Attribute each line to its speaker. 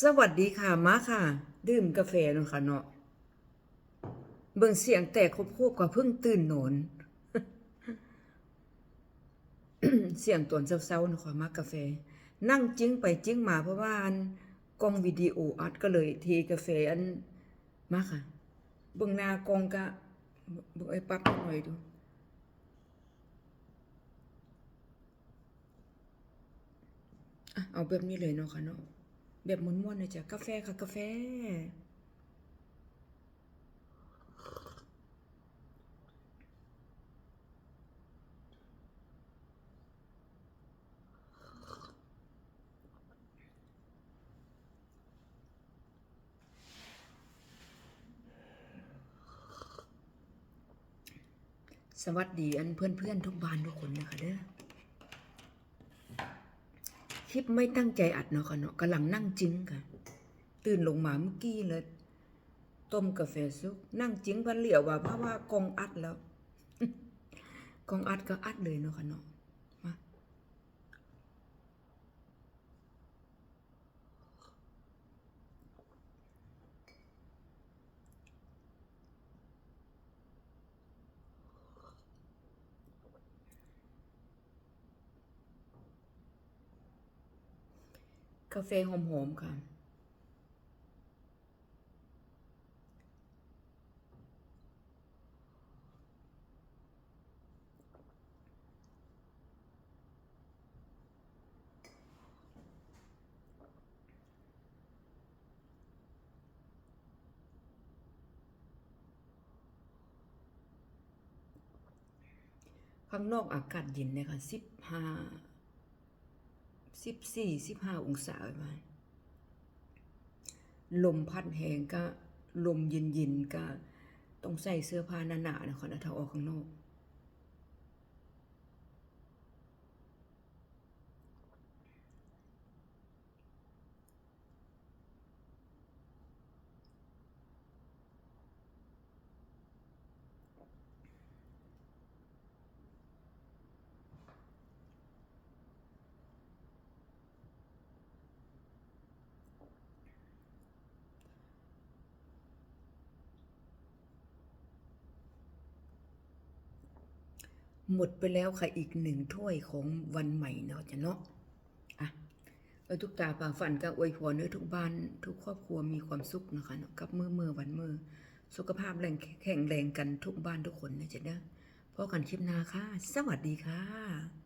Speaker 1: สวัสดีค่ะมาค่ะ ดื่มกาแฟเนาะค่ะเนาะเบิ่งเสียงแตกคบๆกว่าเพิ่งตื่นนอนเสียงตอนเช้าๆเนาะค่ะมากาแฟ นั่งจิ้งไปจิ้งมาเพราะว่าอันกล้องวิดีโออัดก็เลยเทกาแฟอันมาค่ะเบิ่งหน้ากล้องก็เบิ่งไอ้ปรับหน่อยดูเอาแบบนี้เลยเนาะค่ะเนาะ แบบม้วนๆเลยจ้ะกาแฟค่ะกาแฟ สวัสดีอันเพื่อนๆทุกบ้านทุกคนนะคะเด้อ ลิปไม่ตั้งใจอัดเนาะค่ะเนาะกำลังนั่งจิ้งค่ะ ตื่นลงมาเมื่อกี้เลยต้มกาแฟซุก นั่งจิ้งพันเหลียวว่าเพราะว่ากองอัดแล้วกองอัดก็อัดเลยเนาะค่ะเนาะมา กาแฟหอมๆค่ะ ข้างนอกอากาศเย็นเลยค่ะสิบห้า สิบสี่สิบห้าองศาประมาณลมพัดแหงก็ลมเย็นๆก็ต้องใส่เสื้อผ้าหนาๆนะคะถ้าออกข้างนอก หมดไปแล้วค่ะอีกหนึ่งถ้วยของวันใหม่เนาะจะเนาะอะเออทุกตาปางฝันก็อวยพรให้ทุกบ้าน ทุกครอบครัวมีความสุขนะคะเนาะกับมือมือวันมือ สุขภาพแรงแข็งแรงกันทุกบ้านทุกคนนะจ๊ะเด้อพอกันคลิปหน้าค่ะ สวัสดีค่ะ